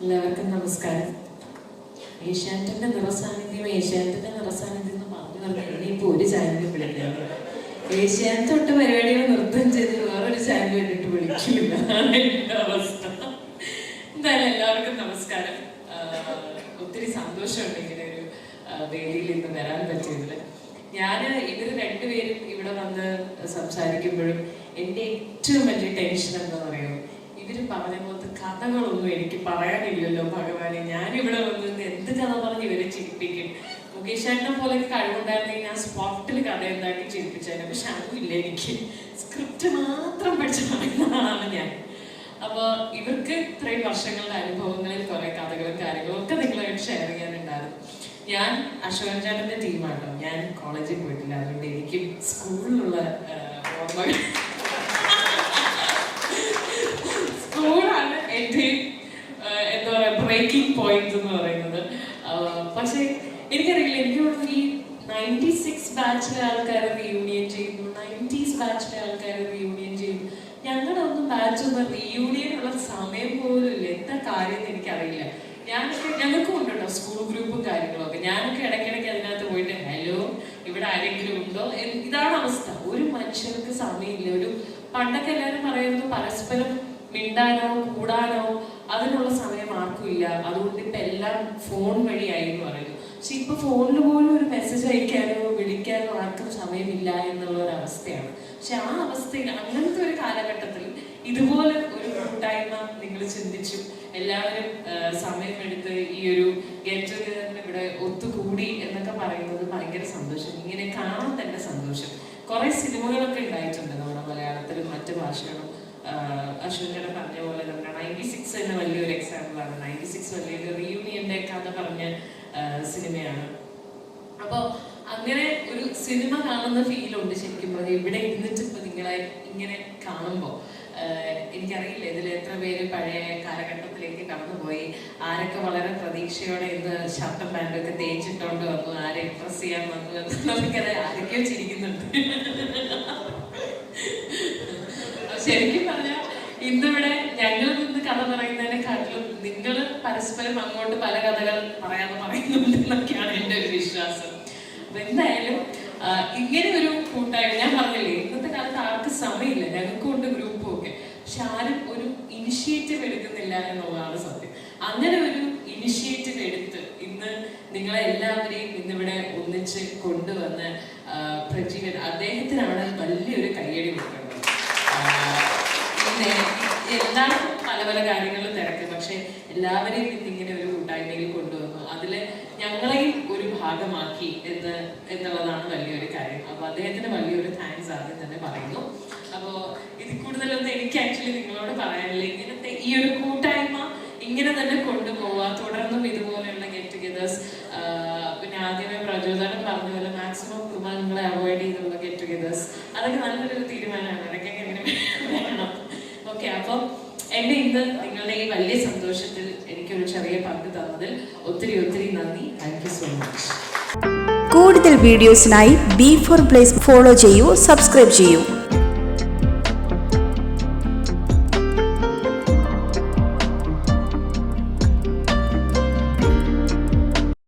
എല്ലാവർക്കും നമസ്കാരം. ഏഷ്യാനെറ്റിന്റെ നിറസാന്നിധ്യം ഏഷ്യാനെറ്റിന്റെ നിറസാന്നിധ്യം എന്ന് പറഞ്ഞു പറഞ്ഞാൽ ഇനിയിപ്പോ ഒരു ചാനലിൽ വിളിക്കാം. ഏഷ്യാനെറ്റ് തൊട്ട് പരിപാടികൾ നൃത്തം ചെയ്ത് വേറൊരു ചാനൽ വേണ്ടിട്ട് വിളിക്കില്ല. എന്റെ അവസ്ഥ. എന്തായാലും എല്ലാവർക്കും നമസ്കാരം. ഒത്തിരി സന്തോഷമുണ്ട് ഇങ്ങനെ ഒരു വേദിയിൽ ഇന്ന് വരാൻ പറ്റിയതിൽ ഞാൻ ഇവർ രണ്ടുപേരും ഇവിടെ വന്ന് സംസാരിക്കുമ്പോഴും എന്റെ ഏറ്റവും വലിയ ടെൻഷൻ എന്താ പറയുക ഇവർ പറഞ്ഞ കഥകളൊന്നും എനിക്ക് പറയാനില്ലല്ലോ ഭഗവാനെ. ഞാൻ ഇവിടെ വന്നിരുന്ന് എന്ത് കഥ പറഞ്ഞ് ഇവരെ ചിരിപ്പിക്കും? മുകേഷ് ചേട്ടനെ പോലെ കഴിവുണ്ടായിരുന്നെങ്കിൽ ഞാൻ സ്പോട്ടിൽ കഥ ഉണ്ടാക്കി ചിരിപ്പിച്ചേനെ. പക്ഷെ അതുമില്ല എനിക്ക്. സ്ക്രിപ്റ്റ് മാത്രം പഠിച്ചു പറയുന്നതാണ് ഞാൻ. അപ്പൊ ഇവർക്ക് ഇത്രയും വർഷങ്ങളുടെ അനുഭവങ്ങളിൽ കുറെ കഥകളും കാര്യങ്ങളും ഒക്കെ നിങ്ങളായിട്ട് ഷെയർ ചെയ്യാനുണ്ടായിരുന്നു. ഞാൻ അശോകൻ ചേട്ടന്റെ ടീമാണല്ലോ ഞാൻ കോളേജിൽ പോയിട്ടില്ല. അതുകൊണ്ട് എനിക്കും സ്കൂളിലുള്ള ഓർമ്മകൾ സ്കൂളാണ് എന്റെ ആഹ്, എന്താ പറയാ ബ്രേക്കിംഗ് പോയിന്റ് എന്ന് പറയുന്നത്. പക്ഷേ എനിക്കറിയില്ല എനിക്ക് തോന്നുന്നു ഈ നയന്റി സിക്സ് ബാച്ചിലെ ആൾക്കാർ റീയൂണിയൻ ചെയ്യുന്നു നയന്റീസ് ബാച്ചിലെ ആൾക്കാർ റീയൂണിയൻ ചെയ്യുന്നു. ഞങ്ങളുടെ ഒന്നും ബാച്ച് റീയൂണിയൻ ഉള്ള സമയം പോലും ഇല്ല. എന്താ കാര്യം എന്ന് എനിക്കറിയില്ല. ഞാനൊക്കെ ഞങ്ങൾക്കും ഉണ്ട് കേട്ടോ സ്കൂൾ ഗ്രൂപ്പും കാര്യങ്ങളൊക്കെ. ഞാനൊക്കെ ഇടയ്ക്കിടയ്ക്ക് അതിനകത്ത് പോയിട്ട് ഹലോ ഇവിടെ ആരെങ്കിലും ഉണ്ടോ? ഇതാണ് അവസ്ഥ. ഒരു മനുഷ്യർക്ക് സമയമില്ല. ഒരു പണ്ടൊക്കെ എല്ലാവരും പറയുന്നത് പരസ്പരം മിണ്ടാനോ കൂടാനോ അതിനുള്ള സമയം ആർക്കും ഇല്ല. അതുകൊണ്ട് ഇപ്പം എല്ലാം ഫോൺ വഴിയായി എന്ന് പറയുന്നു. പക്ഷെ ഇപ്പൊ ഫോണിൽ പോലും ഒരു മെസ്സേജ് അയക്കാനോ വിളിക്കാനോ ആർക്കും സമയമില്ല എന്നുള്ള ഒരു അവസ്ഥയാണ്. പക്ഷെ ആ അവസ്ഥയിൽ അങ്ങനത്തെ ഒരു കാലഘട്ടത്തിൽ ഇതുപോലെ ഒരു കൂട്ടായ്മ നിങ്ങൾ ചിന്തിച്ചു. എല്ലാവരും സമയമെടുത്ത് ഈ ഒരു ഗെറ്റ് ടുഗദറിന് ഇവിടെ ഒത്തുകൂടി എന്നൊക്കെ പറയുന്നത് ഭയങ്കര സന്തോഷം. ഇങ്ങനെ കാണാൻ തന്നെ സന്തോഷം. കുറെ സിനിമകളൊക്കെ ഉണ്ടായിട്ടുണ്ട് നമ്മുടെ മലയാളത്തിലും മറ്റു ഭാഷകളും അശ്വതിയുടെ പറഞ്ഞ പോലെ നമ്മുടെ നയന്റി സിക്സ് തന്നെ വലിയൊരു എക്സാമ്പിൾ ആണ് നയന്റി സിക്സ് വലിയൊരു റീയൂണിയന്റെ കഥ പറഞ്ഞ സിനിമയാണ്. അപ്പോൾ അങ്ങനെ ഒരു സിനിമ കാണുന്ന ഫീലുണ്ട് ശരിക്കും പറഞ്ഞാൽ ഇവിടെ ഇരുന്നിട്ട് ഇപ്പൊ നിങ്ങളെ ഇങ്ങനെ കാണുമ്പോൾ എനിക്കറിയില്ല ഇതിൽ എത്ര പേര് പഴയ കാലഘട്ടത്തിലേക്ക് കടന്നുപോയി. ആരൊക്കെ വളരെ പ്രതീക്ഷയോടെ ഇന്ന് ഷർട്ടും പാന്റും ഒക്കെ തേച്ചിട്ടോണ്ട് വന്നു ആരെ ഇംപ്രസ് ചെയ്യാൻ വന്നു എന്നൊക്കെ ആരൊക്കെയോ ചിരിക്കുന്നുണ്ട്. ശരിക്കും പറഞ്ഞാൽ ഇന്നിവിടെ ഞങ്ങൾ നിന്ന് കഥ നിങ്ങൾ പരസ്പരം അങ്ങോട്ട് പല കഥകൾ പറയാതെ പറയുന്നുണ്ട് എന്നൊക്കെയാണ് എന്റെ ഒരു വിശ്വാസം. അപ്പൊ എന്തായാലും ഇങ്ങനെ ഒരു കൂട്ടായ്മ ഞാൻ പറഞ്ഞില്ലേ ഇന്നത്തെ കാലത്ത് ആർക്കും സമയമില്ല. ഞങ്ങൾക്കും ഉണ്ട് ഗ്രൂപ്പും ഒക്കെ. പക്ഷെ ആരും ഒരു ഇനിഷ്യേറ്റീവ് എടുക്കുന്നില്ല എന്നുള്ളതാണ് സത്യം. അങ്ങനെ ഒരു ഇനിഷ്യേറ്റീവ് എടുത്ത് ഇന്ന് നിങ്ങളെ എല്ലാവരെയും ഇന്നിവിടെ ഒന്നിച്ച് കൊണ്ടുവന്ന് പ്രജീവൻ അദ്ദേഹത്തിനാണ് വലിയൊരു കയ്യടി കൊടുക്കേണ്ടത്. പിന്നെ എല്ലാവർക്കും പല പല കാര്യങ്ങളും തിരക്ക്. പക്ഷെ എല്ലാവരെയും ഇതിങ്ങനെ ഒരു കൂട്ടായ്മയിൽ കൊണ്ടുവന്നു. അതിൽ ഞങ്ങളെയും ഒരു ഭാഗമാക്കി എന്ന് എന്നുള്ളതാണ് വലിയൊരു കാര്യം. അപ്പൊ അദ്ദേഹത്തിന് വലിയൊരു താങ്ക്സ് ആദ്യം തന്നെ പറയുന്നു. അപ്പോ ഇത് കൂടുതലൊന്നും എനിക്ക് ആക്ച്വലി നിങ്ങളോട് പറയാനില്ല. ഇങ്ങനത്തെ ഈ ഒരു കൂട്ടായ്മ ഇങ്ങനെ തന്നെ കൊണ്ടുപോവുക തുടർന്നും ഇതുപോലെയുള്ള ഗെറ്റ് ടുഗദേഴ്സ് പിന്നെ ആദ്യമേ പ്രചോദനം പറഞ്ഞ പോലെ മാക്സിമം കുമാരങ്ങളെ അവോയ്ഡ് ചെയ്തുള്ള ഗെറ്റ് ടുഗദേഴ്സ് അതൊക്കെ നല്ലൊരു തീരുമാനമാണ്. അതൊക്കെ എങ്ങനെ വേണം? ഓക്കെ അപ്പം എന്നെ ഇന്ന് നിങ്ങളുടെ ഈ വലിയ സന്തോഷത്തിൽ എനിക്കൊരു ചെറിയ പങ്ക് തന്നതിൽ ഒത്തിരി ഒത്തിരി നന്ദി. താങ്ക് യു സോ മച്ച് കൂടുതൽ വീഡിയോസിനായി ബി ഫോർ പ്ലേസ് ഫോളോ ചെയ്യൂ സബ്സ്ക്രൈബ് ചെയ്യൂ.